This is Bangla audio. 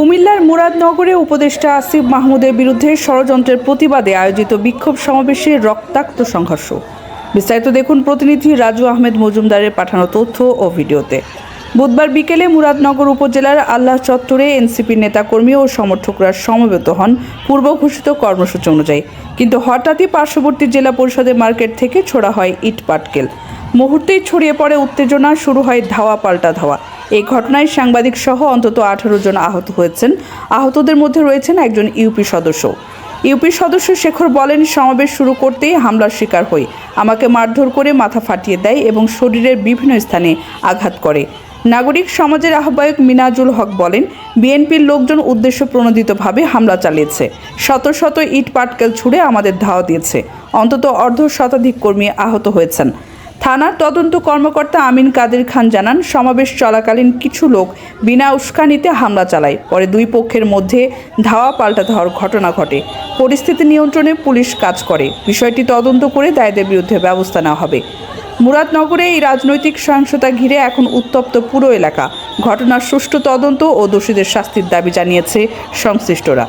কুমিল্লার মুরাদনগরে উপদেষ্টা আসিফ মাহমুদের বিরুদ্ধে ষড়যন্ত্রের প্রতিবাদে আয়োজিত বিক্ষোভ সমাবেশে রক্তাক্ত সংঘর্ষ। বিস্তারিত দেখুন প্রতিনিধি রাজু আহমেদ মজুমদারের পাঠানো তথ্য ও ভিডিওতে। বুধবার বিকেলে মুরাদনগর উপজেলার আল্লাহ চত্বরে এনসিপির নেতাকর্মী ও সমর্থকরা সমবেত হন পূর্ব ঘোষিত কর্মসূচি অনুযায়ী। কিন্তু হঠাৎই পার্শ্ববর্তী জেলা পরিষদের মার্কেট থেকে ছোড়া হয় ইট পাটকেল মুহূর্তেই ছড়িয়ে পড়ে উত্তেজনা, শুরু হয় ধাওয়া পাল্টা ধাওয়া। এই ঘটনায় সাংবাদিক সহ অন্তত আঠারো জন আহত হয়েছেন। আহতদের মধ্যে রয়েছেন একজন ইউপি সদস্য। ইউপি সদস্য শেখর বলেন, সমাবেশ শুরু করতেই হামলার শিকার হই। আমাকে মারধর করে মাথা ফাটিয়ে দেয় এবং শরীরের বিভিন্ন স্থানে আঘাত করে। নাগরিক সমাজের আহ্বায়ক মিনাজুল হক বলেন, বিএনপির লোকজন উদ্দেশ্য প্রণোদিতভাবে হামলা চালিয়েছে। শত শত ইট পাটকেল ছুড়ে আমাদের ধাওয়া দিয়েছে। অন্তত অর্ধ শতাধিক কর্মী আহত হয়েছেন। থানার তদন্ত কর্মকর্তা আমিন কাদের খান জানান, সমাবেশ চলাকালীন কিছু লোক বিনা উস্কানিতে হামলা চালায়। পরে দুই পক্ষের মধ্যে ধাওয়া পাল্টা ধাওয়ার ঘটনা ঘটে। পরিস্থিতি নিয়ন্ত্রণে পুলিশ কাজ করে। বিষয়টি তদন্ত করে দায়ীদের বিরুদ্ধে ব্যবস্থা নেওয়া হবে। মুরাদনগরে এই রাজনৈতিক সহিংসতা ঘিরে এখন উত্তপ্ত পুরো এলাকা। ঘটনার সুষ্ঠু তদন্ত ও দোষীদের শাস্তির দাবি জানিয়েছে সংশ্লিষ্টরা।